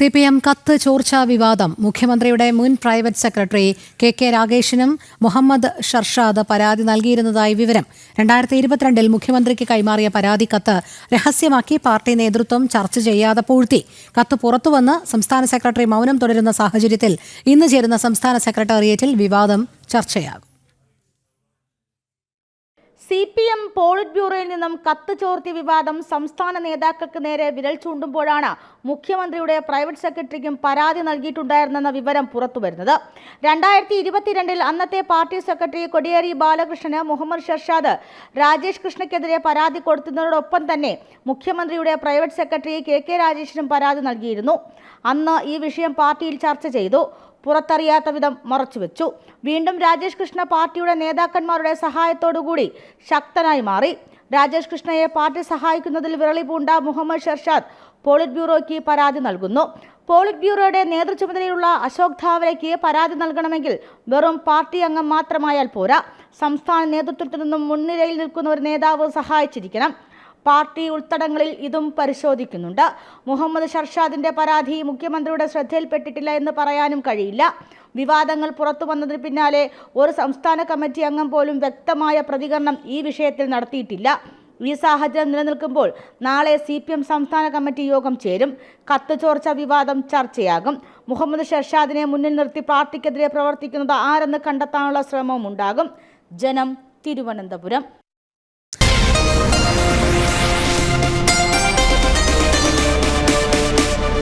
C P M കത്ത് ചോർച്ച വിവാദം. മുഖ്യമന്ത്രിയുടെ മുൻ പ്രൈവറ്റ് സെക്രട്ടറി കെ കെ രാഗേഷിനും മുഹമ്മദ് ഷർഷാദ് പരാതി നൽകിയിരുന്നതായി വിവരം. രണ്ടായിരത്തി ഇരുപത്തിരണ്ടിൽ മുഖ്യമന്ത്രിക്ക് കൈമാറിയ പരാതി കത്ത് രഹസ്യമാക്കി പാർട്ടി നേതൃത്വം ചർച്ച ചെയ്യാതെ പൂഴ്ത്തി. കത്ത് പുറത്തുവന്ന് സംസ്ഥാന സെക്രട്ടറി മൗനം തുടരുന്ന സാഹചര്യത്തിൽ ഇന്ന് ചേരുന്ന സംസ്ഥാന സെക്രട്ടേറിയറ്റിൽ വിവാദം ചർച്ചയാകും. സി പി എം പോളിറ്റ് ബ്യൂറോയിൽ നിന്നും കത്ത് ചോർത്തിയ വിവാദം സംസ്ഥാന നേതാക്കൾക്ക് നേരെ വിരൽ ചൂണ്ടുമ്പോഴാണ് മുഖ്യമന്ത്രിയുടെ പ്രൈവറ്റ് സെക്രട്ടറിക്കും പരാതി നൽകിയിട്ടുണ്ടായിരുന്നെന്ന വിവരം പുറത്തുവരുന്നത്. രണ്ടായിരത്തി ഇരുപത്തിരണ്ടിൽ അന്നത്തെ പാർട്ടി സെക്രട്ടറി കൊടിയേരി ബാലകൃഷ്ണന് മുഹമ്മദ് ഷർഷാദ് രാജേഷ് കൃഷ്ണയ്ക്കെതിരെ പരാതി കൊടുത്തതിനോടൊപ്പം തന്നെ മുഖ്യമന്ത്രിയുടെ പ്രൈവറ്റ് സെക്രട്ടറി കെ കെ രാജേഷിനും പരാതി നൽകിയിരുന്നു. അന്ന് ഈ വിഷയം പാർട്ടിയിൽ ചർച്ച ചെയ്തു. പുറത്തറിയാത്ത വിധം മറച്ചുവെച്ചു. വീണ്ടും രാജേഷ് കൃഷ്ണ പാർട്ടിയുടെ നേതാക്കന്മാരുടെ സഹായത്തോടുകൂടി ശക്തനായി മാറി. രാജേഷ് കൃഷ്ണയെ പാർട്ടി സഹായിക്കുന്നതിൽ വിരളി പൂണ്ട മുഹമ്മദ് ഷർഷാദ് പോളിറ്റ് ബ്യൂറോയ്ക്ക് പരാതി നൽകുന്നു. പോളിറ്റ് ബ്യൂറോയുടെ നേതൃചുമതലയുള്ള അശോക് ധാവരയ്ക്ക് പരാതി നൽകണമെങ്കിൽ വെറും പാർട്ടി അംഗം മാത്രമായാൽ പോരാ. സംസ്ഥാന നേതൃത്വത്തിൽ നിന്നും മുൻനിരയിൽ നിൽക്കുന്ന ഒരു നേതാവ് സഹായിച്ചിരിക്കണം. പാർട്ടി ഉൾത്തടങ്ങളിൽ ഇതും പരിശോധിക്കുന്നുണ്ട്. മുഹമ്മദ് ഷർഷാദിന്റെ പരാതി മുഖ്യമന്ത്രിയുടെ ശ്രദ്ധയിൽപ്പെട്ടിട്ടില്ല എന്ന് പറയാനും കഴിയില്ല. വിവാദങ്ങൾ പുറത്തു വന്നതിന് പിന്നാലെ ഒരു സംസ്ഥാന കമ്മിറ്റി അംഗം പോലും വ്യക്തമായ പ്രതികരണം ഈ വിഷയത്തിൽ നടത്തിയിട്ടില്ല. ഈ സാഹചര്യം നിലനിൽക്കുമ്പോൾ നാളെ സി പി എം സംസ്ഥാന കമ്മിറ്റി യോഗം ചേരും. കത്ത് ചോർച്ച വിവാദം ചർച്ചയാകും. മുഹമ്മദ് ഷർഷാദിനെ മുന്നിൽ നിർത്തി പാർട്ടിക്കെതിരെ പ്രവർത്തിക്കുന്നത് ആരെന്ന് കണ്ടെത്താനുള്ള ശ്രമവും ഉണ്ടാകും. ജനം തിരുവനന്തപുരം.